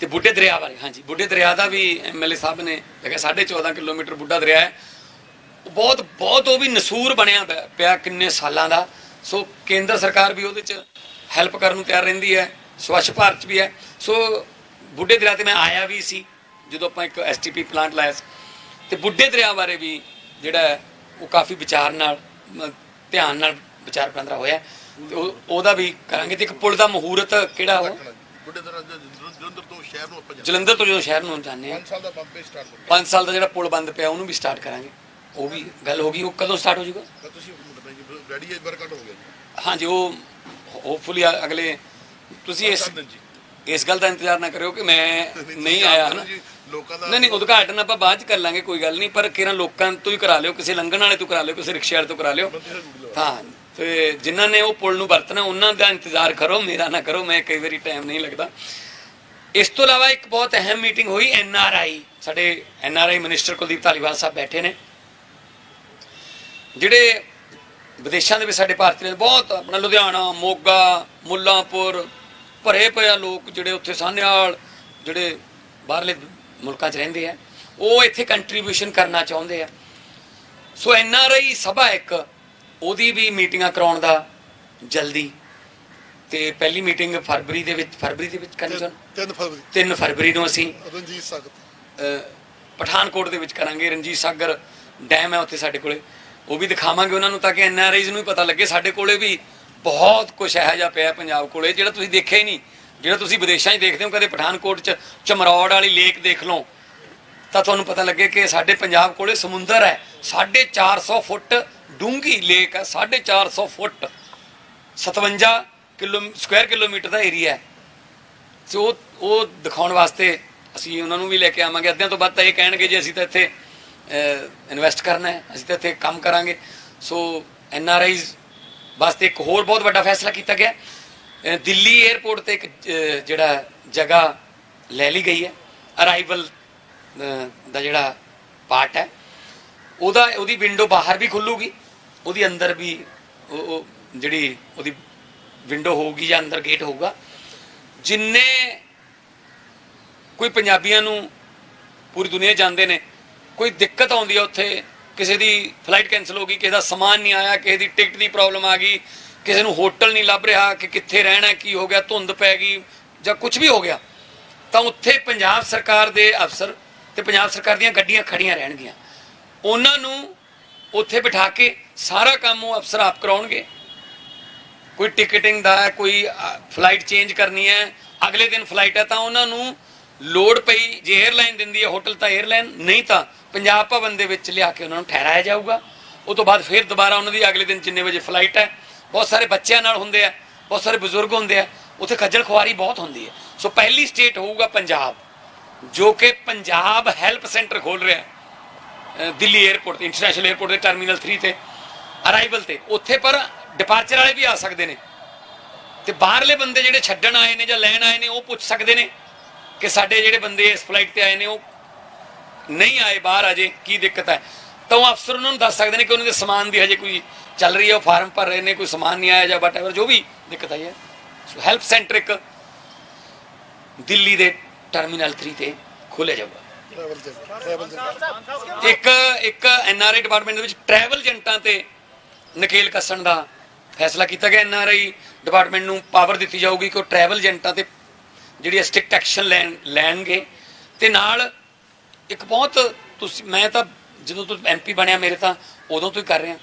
ਤੇ ਬੁੱਢੇ ਦਰਿਆ ਬਾਰੇ, ਹਾਂਜੀ, ਬੁੱਢੇ ਦਰਿਆ ਦਾ ਵੀ ਐਮਐਲਏ ਸਾਹਿਬ ਨੇ ਦੇਖਿਆ 14.5 ਕਿਲੋਮੀਟਰ ਬੁੱਢਾ ਦਰਿਆ ਹੈ। ਬਹੁਤ ਬਹੁਤ ਉਹ ਵੀ ਨਸੂਰ ਬਣਿਆ ਪਿਆ- ਪਿਆ ਕਿੰਨੇ ਸਾਲਾਂ ਦਾ। ਸੋ ਕੇਂਦਰ ਸਰਕਾਰ ਵੀ ਉਹਦੇ ਚ ਹੈਲਪ ਕਰਨ ਨੂੰ ਤਿਆਰ ਰਹਿੰਦੀ ਹੈ ਸਵੱਛ ਭਾਰਤ 'ਚ ਵੀ ਹੈ। ਸੋ ਬੁੱਢੇ ਦਰਿਆ ਤੇ ਮੈਂ ਆਇਆ ਵੀ ਸੀ ਜਦੋਂ ਆਪਾਂ ਇੱਕ ਐਸਟੀਪੀ ਪਲਾਂਟ ਲਾਇਆ ਸੀ। ਤੇ ਬੁੱਢੇ ਦਰਿਆ ਬਾਰੇ ਵੀ ਜਿਹੜਾ ਉਹ ਕਾਫੀ ਵਿਚਾਰ ਨਾਲ ਧਿਆਨ ਨਾਲ ਵਿਚਾਰ ਪੰਦਰਾ ਹੋਇਆ ਉਹਦਾ ਵੀ ਕਰਾਂਗੇ ਤੇ ਇੱਕ ਪੁਲ ਦਾ ਮਹੂਰਤ ਕਿਹੜਾ ਉਹ? ਬੁੱਢੇ ਦਿਨਾਂ ਦੇ ਜਲੰਧਰ ਤੋਂ ਸ਼ਹਿਰ ਨੂੰ ਆਪਾਂ ਜਾਂਦੇ ਜਲੰਧਰ ਤੋਂ ਜਦੋਂ ਸ਼ਹਿਰ ਨੂੰ ਜਾਂਦੇ ਹਾਂ। 5 ਸਾਲ ਦਾ ਬੰਬੇ ਸਟਾਰਟ ਹੋ 5 ਸਾਲ ਦਾ ਜਿਹੜਾ ਪੁਲ ਬੰਦ ਪਿਆ ਉਹਨੂੰ ਵੀ ਸਟਾਰਟ ਕਰਾਂਗੇ। ਉਹ ਵੀ ਗੱਲ ਹੋ ਗਈ ਉਹ ਕਦੋਂ ਸਟਾਰਟ ਹੋ ਜਾਊਗਾ? ਤੁਸੀਂ ਮਤਲਬ ਰੈਡੀ ਹੈ ਵਰਕਆਊਟ ਹੋ ਗਿਆ ਜੀ। ਹਾਂਜੀ ਉਹ ਹੋਪਫੁਲੀ ਅਗਲੇ ਤੁਸੀਂ ਇਸ ਜੀ। ਇਸ ਗੱਲ ਦਾ ਇੰਤਜ਼ਾਰ ਨਾ ਕਰਿਓ ਕਿ ਮੈਂ ਨਹੀਂ ਆਇਆ ਹਨਾ। ਜੀ, ਲੋਕਾਂ ਦਾ ਨਹੀਂ ਨਹੀਂ ਉਦਘਾਟਨ ਆਪਾਂ ਬਾਅਦ ਚ ਕਰ ਲਾਂਗੇ ਕੋਈ ਗੱਲ ਨਹੀਂ ਪਰ ਕਿਰਾਂ ਲੋਕਾਂ ਤੋਂ ਹੀ ਕਰਾ ਲਿਓ ਕਿਸੇ ਲੰਘਣ ਵਾਲੇ ਤੋਂ ਕਰਾ ਲਿਓ ਕਿਸੇ ਰਿਕਸ਼ੇ ਵਾਲੇ ਤੋਂ ਕਰਾ ਬੰਦੇ ਲਓ ਹਾਂ ਤੇ ਜਿਨ੍ਹਾਂ ਨੇ ਉਹ ਪੁਲ ਨੂੰ ਵਰਤਣਾ ਉਹਨਾਂ ਦਾ ਇੰਤਜ਼ਾਰ ਕਰੋ ਮੇਰਾ ਨਾ ਕਰੋ ਮੈਂ ਕਈ ਵਾਰੀ ਟਾਈਮ ਨਹੀਂ ਲੱਗਦਾ। ਇਸ ਤੋਂ ਇਲਾਵਾ ਇੱਕ ਬਹੁਤ ਅਹਿਮ ਮੀਟਿੰਗ ਹੋਈ ਐਨ ਆਰ ਆਈ ਸਾਡੇ N R I minister Kuldeep Dhaliwal sahib ਬੈਠੇ ਨੇ। ਜਿਹੜੇ ਵਿਦੇਸ਼ਾਂ ਦੇ ਵਿੱਚ ਸਾਡੇ ਭਾਰਤੀ ਬਹੁਤ ਆਪਣਾ ਲੁਧਿਆਣਾ ਮੋਗਾ ਮੁੱਲਾਂਪੁਰ ਭਰੇ ਪਏ ਆ ਲੋਕ ਜਿਹੜੇ ਉੱਥੇ ਸਾਨਿਆਲ ਜਿਹੜੇ ਬਾਹਰਲੇ ਮੁਲਕਾਂ 'ਚ ਰਹਿੰਦੇ ਆ ਉਹ ਇੱਥੇ ਕੰਟਰੀਬਿਊਸ਼ਨ ਕਰਨਾ ਚਾਹੁੰਦੇ ਆ। ਸੋ ਐਨ ਆਰ ਆਈ ਸਭਾ ਇੱਕ ਉਹਦੀ ਵੀ ਮੀਟਿੰਗਾਂ ਕਰਾਉਣ ਦਾ ਜਲਦੀ। ਤੇ ਪਹਿਲੀ ਮੀਟਿੰਗ ਫਰਵਰੀ ਦੇ ਵਿੱਚ ਫਰਵਰੀ ਦੇ ਵਿੱਚ ਕਰਨੀ ਚਾਹੁੰਦੇ? 3 ਫਰਵਰੀ। 3 ਫਰਵਰੀ ਨੂੰ ਅਸੀਂ ਰਣਜੀਤ ਅਹ, ਪਠਾਨਕੋਟ ਦੇ ਵਿੱਚ ਕਰਾਂਗੇ। ਰਣਜੀਤ ਸਾਗਰ ਡੈਮ ਹੈ ਉੱਥੇ ਸਾਡੇ ਕੋਲੇ। ਉਹ ਵੀ ਦਿਖਾਵਾਂਗੇ ਉਹਨਾਂ ਨੂੰ ਤਾਂ ਕਿ ਐਨ ਆਰ ਆਈਜ਼ ਨੂੰ ਵੀ ਪਤਾ ਲੱਗੇ। ਸਾਡੇ ਕੋਲੇ ਵੀ ਬਹੁਤ ਕੁਝ ਇਹੋ ਜਿਹਾ ਪਿਆ ਪੰਜਾਬ ਕੋਲੇ, ਜਿਹੜਾ ਤੁਸੀਂ ਦੇਖਿਆ ਹੀ ਨਹੀਂ। ਜਿਹੜਾ ਤੁਸੀਂ ਵਿਦੇਸ਼ਾਂ 'ਚ ਦੇਖਦੇ ਹੋ, ਕਦੇ ਪਠਾਨਕੋਟ 'ਚ ਚਮਰੌੜ ਵਾਲੀ ਲੇਕ ਦੇਖ ਲਓ, ਤਾਂ ਤੁਹਾਨੂੰ ਪਤਾ ਲੱਗੇ ਕਿ ਸਾਡੇ ਪੰਜਾਬ ਕੋਲੇ ਸਮੁੰਦਰ ਹੈ। 450 ਫੁੱਟ ਡੂੰਘੀ ਲੇਕ ਹੈ 450 ਫੁੱਟ। 57 ਕਿਲੋ ਸਕੁਆਇਰ ਕਿਲੋਮੀਟਰ ਦਾ ਏਰੀਆ ਹੈ। ਸੋ ਉਹ ਉਹ ਦਿਖਾਉਣ ਵਾਸਤੇ ਅਸੀਂ ਉਹਨਾਂ ਨੂੰ ਵੀ ਲੈ ਕੇ ਆਵਾਂਗੇ। ਅੱਧਿਆਂ ਤੋਂ ਵੱਧ ਤਾਂ ਇਹ ਕਹਿਣਗੇ ਜੇ ਅਸੀਂ ਤਾਂ ਇੱਥੇ ਇਨਵੈਸਟ ਕਰਨਾ ਹੈ। ਅਸੀਂ ਤਾਂ ਇੱਥੇ ਕੰਮ ਕਰਾਂਗੇ। ਸੋ ਐਨ ਆਰ ਆਈਜ਼ ਵਾਸਤੇ ਇੱਕ ਹੋਰ ਬਹੁਤ ਵੱਡਾ ਫੈਸਲਾ ਕੀਤਾ ਗਿਆ। ਦਿੱਲੀ 에ਅਰਪੋਰਟ ਤੇ ਇੱਕ ਜਿਹੜਾ ਜਗ੍ਹਾ ਲੈ ਲਈ ਗਈ ਹੈ। ਅਰਾਈਵਲ ਦਾ ਜਿਹੜਾ ਪਾਰਟ ਹੈ। ਉਹਦਾ, ਉਹਦੀ ਵਿੰਡੋ ਬਾਹਰ ਵੀ ਖੁੱਲੂਗੀ। ਉਹਦੀ ਅੰਦਰ ਵੀ ਉਹ ਜਿਹੜੀ ਉਹਦੀ ਵਿੰਡੋ ਹੋਊਗੀ ਜਾਂ ਅੰਦਰ ਗੇਟ ਹੋਊਗਾ। ਜਿੰਨੇ ਕੋਈ ਪੰਜਾਬੀਆਂ ਨੂੰ ਪੂਰੀ ਦੁਨੀਆ ਜਾਂਦੇ ਨੇ ਕੋਈ ਦਿੱਕਤ ਆਉਂਦੀ ਹੈ ਉੱਥੇ? ਕਿਸੇ ਦੀ ਫਲਾਈਟ ਕੈਨਸਲ ਹੋ ਗਈ, ਕਿਸੇ ਦਾ ਸਮਾਨ ਨਹੀਂ ਆਇਆ, ਕਿਸੇ ਦੀ ਟਿਕਟ ਦੀ ਪ੍ਰੋਬਲਮ ਆ ਗਈ, ਕਿਸੇ ਨੂੰ ਹੋਟਲ ਨਹੀਂ ਲੱਭ ਰਿਹਾ ਕਿ ਕਿੱਥੇ ਰਹਿਣਾ, ਕੀ ਹੋ ਗਿਆ, ਧੁੰਦ ਪੈ ਗਈ ਜਾਂ ਕੁਝ ਵੀ ਹੋ ਗਿਆ, ਤਾਂ ਉੱਥੇ ਪੰਜਾਬ ਸਰਕਾਰ ਦੇ ਅਫਸਰ ਤੇ ਪੰਜਾਬ ਸਰਕਾਰ ਦੀਆਂ ਗੱਡੀਆਂ ਖੜੀਆਂ ਰਹਿਣਗੀਆਂ। ਉਹਨਾਂ ਨੂੰ ਉੱਥੇ ਬਿਠਾ ਕੇ ਸਾਰਾ ਕੰਮ ਉਹ ਅਫਸਰ ਆਪ ਕਰਾਉਣਗੇ। ਕੋਈ ਟਿਕਟਿੰਗ ਦਾ ਕੋਈ ਫਲਾਈਟ ਚੇਂਜ ਕਰਨੀ ਹੈ, ਅਗਲੇ ਦਿਨ ਫਲਾਈਟ ਹੈ, ਤਾਂ ਉਹਨਾਂ ਨੂੰ ਲੋੜ ਪਈ, ਜੇ 에ਅਰਲਾਈਨ ਦਿੰਦੀ ਹੈ ਹੋਟਲ ਤਾਂ 에ਅਰਲਾਈਨ ਨਹੀਂ ਤਾਂ ਪੰਜਾਬ ਭਵਨ ਦੇ ਵਿੱਚ ਲਿਆ ਕੇ ਉਹਨਾਂ ਨੂੰ ਠਹਿਰਾਇਆ ਜਾਊਗਾ। ਉਹ ਤੋਂ ਬਾਅਦ ਫਿਰ ਦੁਬਾਰਾ ਉਹਨਾਂ ਦੀ ਅਗਲੇ ਦਿਨ ਜਿੰਨੇ ਵਜੇ ਫਲਾਈਟ ਹੈ, ਬਹੁਤ ਸਾਰੇ ਬੱਚਿਆਂ ਨਾਲ ਹੁੰਦੇ ਆ, ਬਹੁਤ ਸਾਰੇ ਬਜ਼ੁਰਗ ਹੁੰਦੇ ਆ, ਉੱਥੇ ਖੱਜਲ ਖੁਆਰੀ ਬਹੁਤ ਹੁੰਦੀ ਹੈ। ਸੋ ਪਹਿਲੀ ਸਟੇਟ ਹੋਊਗਾ ਪੰਜਾਬ, ਜੋ ਕਿ ਪੰਜਾਬ ਹੈਲਪ ਸੈਂਟਰ ਖੋਲ ਰਿਹਾ ਦਿੱਲੀ 에ਅਰਪੋਰਟ ਇੰਟਰਨੈਸ਼ਨਲ 에ਅਰਪੋਰਟ ਦੇ ਟਰਮੀਨਲ 3 ਤੇ ਅਰਾਈਵਲ ਤੇ। ਉੱਥੇ ਪਰ ਡਿਪਾਰਚਰ ਵਾਲੇ ਵੀ ਆ ਸਕਦੇ ਨੇ। ਤੇ ਬਾਹਰਲੇ ਬੰਦੇ ਜਿਹੜੇ ਛੱਡਣ ਆਏ ਨੇ ਜਾਂ ਲੈਣ ਆਏ ਨੇ, ਉਹ ਪੁੱਛ ਸਕਦੇ ਨੇ। ਕਿ ਸਾਡੇ ਜਿਹੜੇ ਬੰਦੇ ਇਸ ਫਲਾਈਟ ਤੇ ਆਏ ਨੇ ਉਹ ਨਹੀਂ ਆਏ ਬਾਹਰ ਅਜੇ ਕੀ ਦਿੱਕਤ ਹੈ? ਤਾਂ ਉਹ ਅਫਸਰ ਉਹਨਾਂ ਨੂੰ ਦੱਸ ਸਕਦੇ ਨੇ ਕਿ ਉਹਨਾਂ ਦੇ ਸਮਾਨ ਦੀ ਹਜੇ ਕੋਈ ਚੱਲ ਰਹੀ ਹੈ ਉਹ ਫਾਰਮ ਭਰ ਰਹੇ ਨੇ ਕੋਈ ਸਮਾਨ ਨਹੀਂ ਆਇਆ ਜਾਂ ਵਟਐਵਰ ਜੋ ਵੀ ਦਿੱਕਤ ਆਈ ਹੈ। ਸੋ ਹੈਲਪ ਸੈਂਟਰ ਇੱਕ ਦਿੱਲੀ ਦੇ ਟਰਮੀਨਲ 3 ਤੇ ਖੋਲ੍ਹਿਆ ਜਾਊਗਾ। ਇੱਕ ਇੱਕ ਐਨਆਰਆਈ ਡਿਪਾਰਟਮੈਂਟ ਦੇ ਵਿੱਚ ਟਰੈਵਲ ਏਜੰਟਾਂ ਤੇ ਨਕੇਲ ਕੱਸਣ ਦਾ ਫੈਸਲਾ ਕੀਤਾ ਗਿਆ। ਐਨਆਰਆਈ ਡਿਪਾਰਟਮੈਂਟ ਨੂੰ ਪਾਵਰ ਦਿੱਤੀ ਜਾਊਗੀ ਕਿ ਉਹ ਟਰੈਵਲ ਏਜੰਟਾਂ ਤੇ ਜਿਹੜੀ ਸਟ੍ਰਿਕਟ ਐਕਸ਼ਨ ਲੈਣ, ਲੈਣਗੇ। ਤੇ ਨਾਲ ਇੱਕ ਬਹੁਤ ਤੁਸੀਂ, ਮੈਂ ਤਾਂ ਜਦੋਂ ਤੋਂ ਐਮਪੀ ਬਣਿਆ ਮੇਰੇ ਤਾਂ ਉਦੋਂ ਤੋਂ ਹੀ ਕਰ ਰਿਹਾ।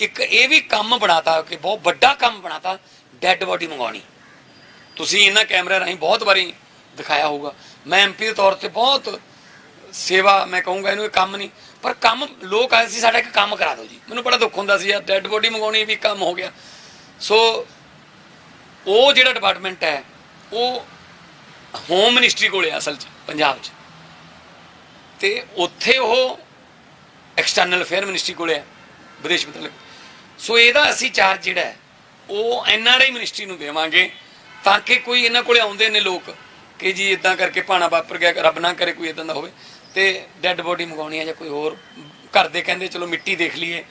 ਇੱਕ ਇਹ ਵੀ ਕੰਮ ਬਣਾਤਾ ਕਿ ਬਹੁਤ ਵੱਡਾ ਕੰਮ ਬਣਾਤਾ ਡੈੱਡ ਬੋਡੀ ਮੰਗਾਉਣੀ ਤੁਸੀਂ ਇਹਨਾਂ ਕੈਮਰਾ ਰਾਹੀਂ ਬਹੁਤ ਵਾਰੀ ਦਿਖਾਇਆ ਹੋਊਗਾ। ਮੈਂ ਐਮਪੀ ਦੇ ਤੌਰ ਤੇ ਬਹੁਤ ਸੇਵਾ, ਮੈਂ ਕਹੂੰਗਾ ਇਹਨੂੰ ਇਹ ਕੰਮ ਨਹੀਂ, ਪਰ ਕੰਮ, ਲੋਕ ਆਏ ਸੀ, ਸਾਡਾ ਇੱਕ ਕੰਮ ਕਰਾ ਦਿਓ ਜੀ। ਮੈਨੂੰ ਬੜਾ ਦੁੱਖ ਹੁੰਦਾ ਸੀ, ਯਾਰ ਡੈੱਡ ਬੋਡੀ ਮੰਗਾਉਣੀ ਵੀ ਕੰਮ ਹੋ ਗਿਆ। ਸੋ ਉਹ ਜਿਹੜਾ ਡਿਪਾਰਟਮੈਂਟ ਹੈ, ਉਹ ਹੋਮ ਮਿਨਿਸਟਰੀ ਕੋਲੇ ਆ ਅਸਲ 'ਚ, ਪੰਜਾਬ 'ਚ। ਤੇ ਉੱਥੇ ਉਹ ਐਕਸਟਰਨਲ ਅਫੇਅਰ ਮਿਨਿਸਟਰੀ ਕੋਲੇ ਆ, ਵਿਦੇਸ਼ ਮੰਤਰਾਲੇ। ਸੋ ਇਹਦਾ ਅਸੀਂ ਚਾਰਜ ਜਿਹੜਾ ਹੈ, ਉਹ ਆਈ ਮਿਨਿਸਟਰੀ ਨੂੰ ਦੇਵਾਂਗੇ ਤਾਂ ਕਿ ਕੋਈ ਇਹਨਾਂ ਕੋਲੇ ਆਉਂਦੇ ਨੇ ਲੋਕ ਕਿ ਜੀ ਇਦਾਂ ਕਰਕੇ ਭਾਣਾ ਵਾਪਰ ਗਿਆ, ਰੱਬ ਨਾ ਕਰੇ ਕੋਈ ਇਦਾਂ ਦਾ ਹੋਵੇ ਤੇ ਡੈੱਡ ਬੋਡੀ ਮੰਗਾਉਣੀ ਹੈ ਜਾਂ ਕੋਈ ਹੋਰ, ਘਰ ਦੇ ਕਹਿੰਦੇ ਚਲੋ ਮਿੱਟੀ ਦੇਖ ਲਈਏ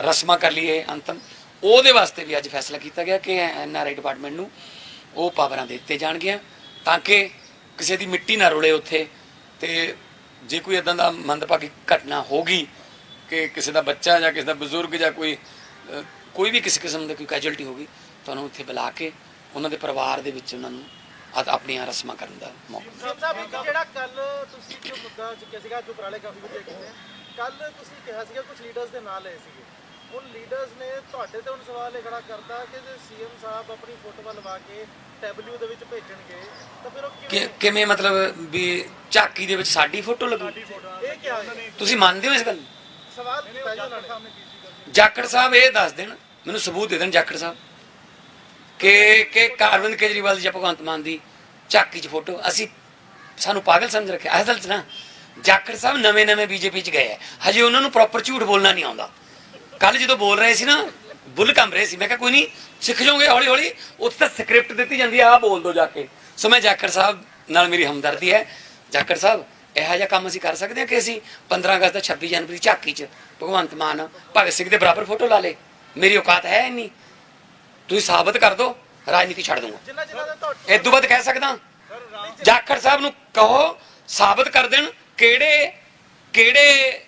ਰਸਮਾਂ ਕਰ ਲਈਏ, ਅੰਤਮ। ਉਹਦੇ ਵਾਸਤੇ ਵੀ ਅੱਜ ਫੈਸਲਾ ਕੀਤਾ ਗਿਆ ਕਿ ਐੱਨ ਆਰ ਆਈ ਡਿਪਾਰਟਮੈਂਟ ਨੂੰ ਉਹ ਪਾਵਰਾਂ ਦੇ ਦਿੱਤੇ ਜਾਣਗੀਆਂ ਤਾਂ ਕਿ ਕਿਸੇ ਦੀ ਮਿੱਟੀ ਨਾ ਰੁਲੇ ਉੱਥੇ ਤੇ ਜੇ ਕੋਈ ਇਦਾਂ ਦਾ ਮੰਦਭਾਗੀ ਘਟਨਾ ਹੋ ਗਈ ਕਿ ਕਿਸੇ ਦਾ ਬੱਚਾ ਜਾਂ ਕਿਸੇ ਦਾ ਬਜ਼ੁਰਗ ਜਾਂ ਕੋਈ ਕੋਈ ਵੀ ਕਿਸੇ ਕਿਸਮ ਦੀ ਕੋਈ ਕੈਜੁਅਲਟੀ ਹੋ ਗਈ, ਤਾਂ ਉਹਨੂੰ ਉੱਥੇ ਬੁਲਾ ਕੇ ਉਹਨਾਂ ਦੇ ਪਰਿਵਾਰ ਦੇ ਵਿੱਚ ਉਹਨਾਂ ਨੂੰ ਆ- ਆਪਣੀਆਂ ਰਸਮਾਂ ਕਰਨ ਦਾ ਮੌਕਾ ਸਾਹਿਬ ਇੱਕ ਜਿਹੜਾ ਕੱਲ ਤੁਸੀਂ ਜੋ ਮੁੱਦਾ ਚੁੱਕਿਆ ਸੀਗਾ, ਜੋ ਉਪਰਾਲੇ ਕਾਫੀ ਵਧੀਆ ਕੀਤੇ ਕੱਲ ਤੁਸੀਂ ਕਿਹਾ ਸੀਗਾ ਕੁਝ ਲੀਡਰਸ ਦੇ ਨਾਂ ਲਏ ਸੀਗੇ। ਹੁਣ ਲੀਡਰਸ ਨੇ ਤੁਹਾਡੇ ਤੇ ਹੁਣ ਸਵਾਲ ਇਹ ਖੜਾ ਕਰਤਾ ਕਿ ਜੇ ਸੀਐਮ ਸਾਹਿਬ ਆਪਣੀ ਫੋਟੋ ਲਵਾ ਕੇ ਡਬਲਯੂ ਦੇ ਵਿੱਚ ਭੇਜਣਗੇ ਤਾਂ ਫਿਰ ਉਹ ਕਿ ਕਿਵੇਂ ਕਿਵੇਂ ਮਤਲਬ ਵੀ ਝਾਕੀ ਦੇ ਵਿੱਚ ਸਾਡੀ ਫੋਟੋ ਲੱਗੂ? ਇਹ ਕੀ ਹੈ? ਤੁਸੀਂ ਮੰਨਦੇ ਹੋ ਇਸ ਗੱਲ? ਨੂੰ? ਸਵਾਲ ਕੀਤਾ ਜੀ ਉਹਨਾਂ ਨੇ ਜਾਖੜ ਸਾਹਿਬ ਇਹ ਦੱਸ ਦੇਣ ਮੈਨੂੰ ਸਬੂਤ ਦੇ ਦੇਣ ਜਾਖੜ ਸਾਹਿਬ ਕਿ ਕਿ ਅਰਵਿੰਦ ਕੇਜਰੀਵਾਲ ਦੀ ਜਾਂ ਭਗਵੰਤ ਮਾਨ ਦੀ ਝਾਕੀ 'ਚ ਫੋਟੋ ਅਸੀਂ ਸਾਨੂੰ ਪਾਗਲ ਸਮਝ ਰੱਖਿਆ। ਅਸਲ 'ਚ ਨਾ ਜਾਖੜ ਸਾਹਿਬ ਨਵੇਂ ਨਵੇਂ ਬੀਜੇਪੀ 'ਚ ਗਏ ਆ। ਹਜੇ ਉਹਨਾਂ ਨੂੰ ਪ੍ਰੋਪਰ ਝੂਠ ਬੋਲਣਾ ਨਹੀਂ ਆਉਂਦਾ। ਕੱਲ ਜਦੋਂ ਬੋਲ ਰਹੇ ਸੀ ਨਾ ਬੁੱਲ ਕੰਬ ਰਹੇ ਸੀ। ਮੈਂ ਕਿਹਾ ਕੋਈ ਨਹੀਂ ਸਿੱਖ ਜਾਓਗੇ ਹੌਲੀ ਹੌਲੀ ਉੱਥੇ ਤਾਂ ਸਕ੍ਰਿਪਟ ਦਿੱਤੀ ਜਾਂਦੀ ਆ ਆਹ ਬੋਲ ਦੋ ਜਾ ਕੇ। ਸੋ ਮੈਂ ਜਾਖੜ ਸਾਹਿਬ ਨਾਲ ਮੇਰੀ ਹਮਦਰਦੀ ਹੈ। ਜਾਖੜ ਸਾਹਿਬ ਇਹੋ ਜਿਹਾ ਕੰਮ ਅਸੀਂ ਕਰ ਸਕਦੇ ਹਾਂ ਕਿ ਅਸੀਂ 15 ਅਗਸਤ ਦਾ 26 ਜਨਵਰੀ ਝਾਕੀ 'ਚ ਭਗਵੰਤ ਮਾਨ ਭਗਤ ਸਿੰਘ ਦੇ ਬਰਾਬਰ ਫੋਟੋ ਲਾ ਲੇ। ਮੇਰੀ ਔਕਾਤ ਹੈ ਇੰਨੀ। ਤੁਸੀਂ ਸਾਬਤ ਕਰ ਦਿਓ ਰਾਜਨੀਤੀ ਛੱਡ ਦੂੰਗਾ। ਦੇ ਇਹ ਤੋਂ ਬਾਅਦ ਕਹਿ ਸਕਦਾ। ਜਾਖੜ ਸਾਹਿਬ ਨੂੰ ਕਹੋ ਸਾਬਤ ਕਰ ਦੇਣ ਕਿਹੜੇ ਕਿਹੜੇ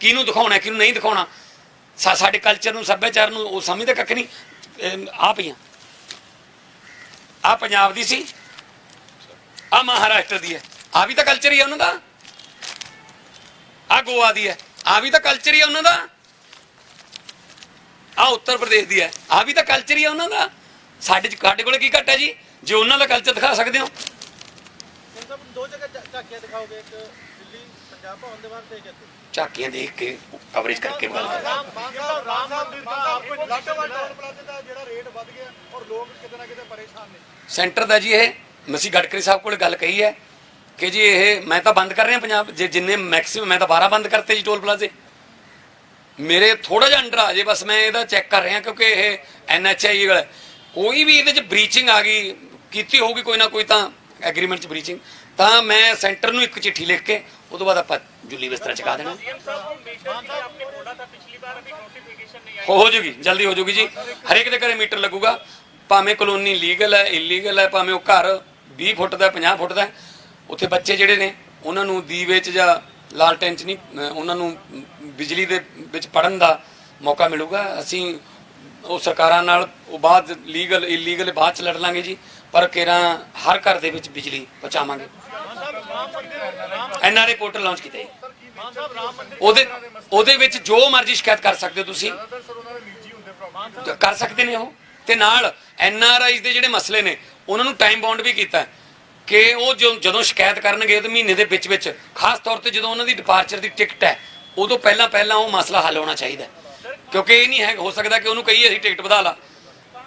ਕਿਹਨੂੰ ਦਿਖਾਉਣਾ, ਕਿਹਨੂੰ ਨਹੀਂ ਦਿਖਾਉਣਾ? ਸਾਡੇ ਕਲਚਰ ਨੂੰ, ਸੱਭਿਆਚਾਰ ਨੂੰ ਉਹ ਸਮਝਦੇ ਕੱਖ ਨਹੀਂ। ਆ ਪਈਆਂ। ਆ ਪੰਜਾਬ ਦੀ ਸੀ। ਆ ਮਹਾਰਾਸ਼ਟਰ ਦੀ ਹੈ। ਆ ਵੀ ਤਾਂ ਕਲਚਰ ਹੀ ਹੈ ਉਹਨਾਂ ਦਾ। ਆ ਗੋਆ ਦੀ ਹੈ। ਆ ਵੀ ਤਾਂ ਕਲਚਰ ਹੀ ਹੈ ਉਹਨਾਂ ਦਾ। ਆ ਉੱਤਰ ਪ੍ਰਦੇਸ਼ ਦੀ ਹੈ। ਆ ਵੀ ਤਾਂ ਕਲਚਰ ਹੀ ਹੈ ਉਹਨਾਂ ਦਾ। ਸਾਡੇ ਸਾਡੇ ਕੋਲੇ ਕੀ ਘੱਟ ਹੈ ਜੀ? ਜੇ ਉਹਨਾਂ ਦਾ ਕਲਚਰ ਦਿਖਾ ਸਕਦੇ ਹੋ। ਦੋ ਜਗ੍ਹਾ ਝਾਕੀਆਂ ਦਿਖਾਓਗੇ, ਇੱਕ ਦਿੱਲੀ, ਪੰਜਾਬ ਭਵਨ ਦੇ ਬਾਹਰ ਤੇ ਇੱਕ ਇੱਥੇ। ਝਾਕੀਆਂ ਦੇਖ ਕੇ ਕਵਰੇਜ ਕਰਕੇ ਗੱਲ ਕਰੋ। ਰਾਮ ਸਾਹਿਬ ਰਾਮ ਆਪਕੋ ਲਾਟੇਵਾਲ ਟਾਊਨ ਦਾ ਜਿਹੜਾ ਰੇਟ ਵੱਧ ਗਿਆ ਔਰ ਲੋਕ ਕਿਤੇ ਨਾ ਕਿਤੇ ਪਰੇਸ਼ਾਨ ਨੇ ਸੈਂਟਰ ਦਾ ਜੀ ਇਹ ਮਸੀ ਗਡਕਰੀ ਸਾਹਿਬ ਕੋਲ ਗੱਲ ਕਹੀ ਹੈ ਕਿ ਜੀ ਇਹ ਮੈਂ ਤਾਂ ਬੰਦ ਕਰ ਰਿਹਾ ਪੰਜਾਬ, ਜੇ ਜਿੰਨੇ ਮੈਕਸਿਮਮ ਮੈਂ ਤਾਂ 12 ਬੰਦ ਕਰਤੇ ਜੀ ਟੋਲ ਪਲਾਜ਼ੇ ਮੇਰੇ ਥੋੜਾ ਜਿਹਾ ਅੰਡਰ ਆ ਜੇ, ਬਸ ਮੈਂ ਇਹਦਾ ਚੈੱਕ ਕਰ ਰਿਹਾ ਕਿਉਂਕਿ ਇਹ ਐਨਐਚਆਈ ਵਾਲਾ ਕੋਈ ਵੀ ਇਹਦੇ ਚ ਬ੍ਰੀਚਿੰਗ ਆ ਗਈ, ਕੀਤੀ ਹੋਊਗੀ ਕੋਈ ਨਾ ਕੋਈ ਤਾਂ ਐਗਰੀਮੈਂਟ ਚ ਬ੍ਰੀਚਿੰਗ ਤਾਂ ਮੈਂ ਸੈਂਟਰ ਨੂੰ ਇੱਕ ਚਿੱਠੀ ਲਿਖ ਕੇ ਉਹ ਤੋਂ ਬਾਅਦ ਆਪਾਂ ਜੁਲੀ ਬਿਸਤਰਾ ਚਕਾ ਦੇਣਾ। ਹੋ ਹੋ ਜੂਗੀ ਜਲਦੀ ਹੋ ਜੂਗੀ ਜੀ। ਹਰੇਕ ਦੇ ਘਰੇ ਮੀਟਰ ਲੱਗੂਗਾ। ਭਾਵੇਂ ਕਲੋਨੀ ਲੀਗਲ ਹੈ ਇਲੀਗਲ ਹੈ ਭਾਵੇਂ ਉਹ ਘਰ 20 ਫੁੱਟ ਦਾ 50 ਫੁੱਟ ਦਾ ਉੱਥੇ ਬੱਚੇ ਜਿਹੜੇ ਨੇ ਉਹਨਾਂ ਨੂੰ ਦੀਵੇ ਚ ਜਾਂ ਲਾਲਟੈਨ ਚ ਨਹੀਂ ਉਹਨਾਂ ਨੂੰ ਬਿਜਲੀ ਦੇ ਵਿੱਚ ਪੜਨ ਦਾ ਮੌਕਾ ਮਿਲੂਗਾ। ਅਸੀਂ ਉਹ ਸਰਕਾਰਾਂ ਨਾਲ ਉਹ ਬਾਅਦ ਲੀਗਲ ਇਲੀਗਲ ਬਾਅਦ ਚ ਲੜ ਲਾਂਗੇ ਜੀ। ਪਰ ਕੇਰਾਂ ਹਰ ਘਰ ਦੇ ਵਿੱਚ ਬਿਜਲੀ ਪਹੁੰਚਾਵਾਂਗੇ। ਐਨਆਰਏ ਪੋਰਟਲ ਲਾਂਚ ਕੀਤਾ। ਜੀ ਉਹਦੇ ਉਹਦੇ ਵਿੱਚ ਜੋ ਮਰਜ਼ੀ ਸ਼ਿਕਾਇਤ ਕਰ ਸਕਦੇ ਹੋ ਤੁਸੀਂ। ਕਰ ਸਕਦੇ ਨੇ ਉਹ। ਤੇ ਨਾਲ ਐਨ ਆਰ ਆਈਜ਼ ਦੇ ਜਿਹੜੇ ਮਸਲੇ ਨੇ, ਉਹਨਾਂ ਨੂੰ ਟਾਈਮ ਬਾਉਂਡ ਵੀ ਕੀਤਾ। ਕਿ ਉਹ ਜੋ- ਜਦੋਂ ਸ਼ਿਕਾਇਤ ਕਰਨਗੇ ਤੇ ਮਹੀਨੇ ਦੇ ਵਿੱਚ ਵਿੱਚ, ਖਾਸ ਤੌਰ ਤੇ ਜਦੋਂ ਉਹਨਾਂ ਦੀ ਡਿਪਾਰਚਰ ਦੀ ਟਿਕਟ ਹੈ, ਉਦੋਂ ਪਹਿਲਾਂ ਪਹਿਲਾਂ ਉਹ ਮਸਲਾ ਹੱਲ ਹੋਣਾ ਚਾਹੀਦਾ। ਕਿਉਂਕਿ ਇਹ ਨਹੀਂ ਹੈ ਹੋ ਸਕਦਾ ਕਿ ਉਹਨੂੰ ਕਹੀਏ ਅਸੀਂ ਟਿਕਟ ਵਧਾ ਲਾ।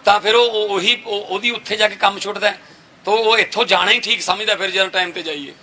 ਤਾਂ ਫਿਰ ਉਹ ਉਹੀ ਉਹਦੀ ਉੱਥੇ ਜਾ ਕੇ ਕੰਮ ਛੁੱਟਦਾ ਤਾਂ ਉਹ ਇੱਥੋਂ ਜਾਣਾ ਹੀ ਠੀਕ ਸਮਝਦਾ ਫਿਰ ਜਦੋਂ ਟਾਈਮ ਤੇ ਜਾਈਏ।